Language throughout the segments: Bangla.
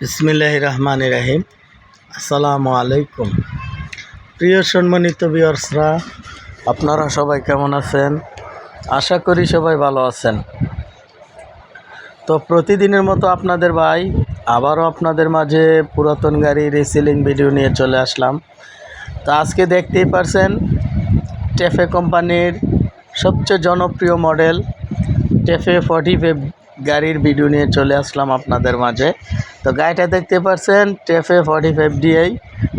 বিসমিল্লাহ রহমান রাহিম আসসালামু আলাইকুম প্রিয় সম্মানিত বিয়র্সরা আপনারা সবাই কেমন আছেন? আশা করি সবাই ভালো আছেন। তো প্রতিদিনের মতো আপনাদের ভাই, আবারও আপনাদের মাঝে পুরাতন গাড়ি রিসেলিং ভিডিও নিয়ে চলে আসলাম। তো আজকে দেখতেই পারছেন টেফে কোম্পানির সবচেয়ে জনপ্রিয় মডেল টেফে ফর্টি গাড়ির ভিডিও নিয়ে চলে আসলাম আপনাদের মাঝে। তো গাড়িটা দেখতে পাচ্ছেন টেফে ফর্টি ফাইভ ডিআই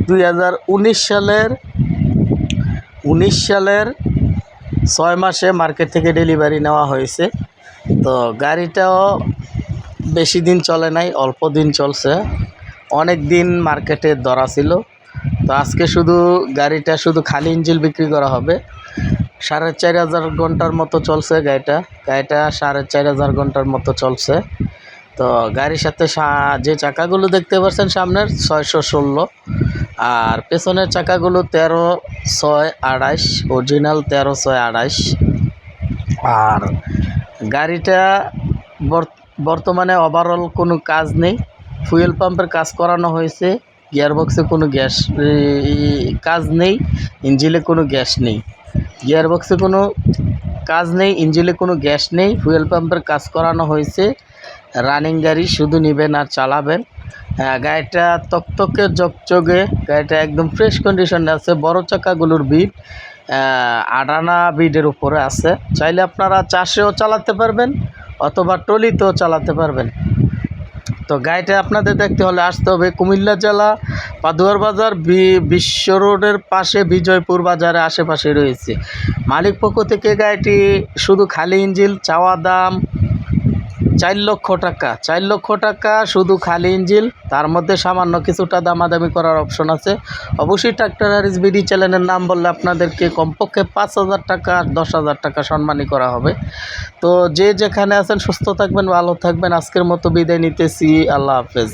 দুই হাজার উনিশ সালের উনিশ সালের ছয় মাসে মার্কেট থেকে ডেলিভারি নেওয়া হয়েছে। তো গাড়িটাও বেশি দিন চলে নাই, অল্প দিন চলছে। অনেক দিন মার্কেটে ধরা ছিল। তো আজকে শুধু গাড়িটা শুধু খালি ইঞ্জিল বিক্রি করা হবে। সাড়ে চার হাজার ঘণ্টার মতো চলছে গাড়িটা। গাড়িটা সাড়ে চার হাজার ঘণ্টার মতো চলছে। তো গাড়ির সাথে যে চাকাগুলো দেখতে পাচ্ছেন সামনের, ছয়শো ষোলো। আর পেছনের চাকাগুলো তেরো ছয় আড়াইশ অরিজিনাল তেরো ছয় আড়াইশ। আর গাড়িটা বর- বর্তমানে ওভারঅল কোনো কাজ নেই। ফুয়েল পাম্পের কাজ করানো হয়েছে। গিয়ারবক্সে কোনো গ্যাস কাজ নেই। ইঞ্জিলে কোনো গ্যাস নেই। গিয়ারবক্সে কোনো কাজ নেই ইঞ্জিলে কোনো গ্যাস নেই ফুয়েল পাম্পের কাজ করানো হয়েছে। রানিং গাড়ি শুধু নেবেন আর চালাবেন। হ্যাঁ, গাড়িটা তকতকে চকচকে গাড়িটা একদম ফ্রেশ কন্ডিশনে আছে বড় চাকাগুলোর বিট আডানা বিডের উপরে আছে। চাইলে আপনারা চাষেও চালাতে পারবেন অথবা টলিতেও চালাতে পারবেন। তো গাড়িটা আপনাদের দেখতে হলে আসতে হবে কুমিল্লা জেলা পাদুয়ার বাজার বিশ্ব রোডের পাশে বিজয়পুর বাজারে আশেপাশে রয়েছে। মালিক পক্ষ থেকে গাড়িটি শুধু খালি ইঞ্জিল চাওয়া দাম চার লক্ষ টাকা। চার লক্ষ টাকা শুধু খালি ইঞ্জিন, তার মধ্যে সামান্য কিছুটা দামাদামি করার অপশন আছে। অবশ্যই ট্রাক্টর আর বিডি চ্যানেলের নাম বললে আপনাদেরকে কমপক্ষে পাঁচ হাজার টাকা আর দশ হাজার টাকা সম্মানী করা হবে। তো যে যেখানে আছেন, সুস্থ থাকবেন, ভালো থাকবেন। আজকের মতো বিদায় নিতেছি। আল্লাহ হাফেজ।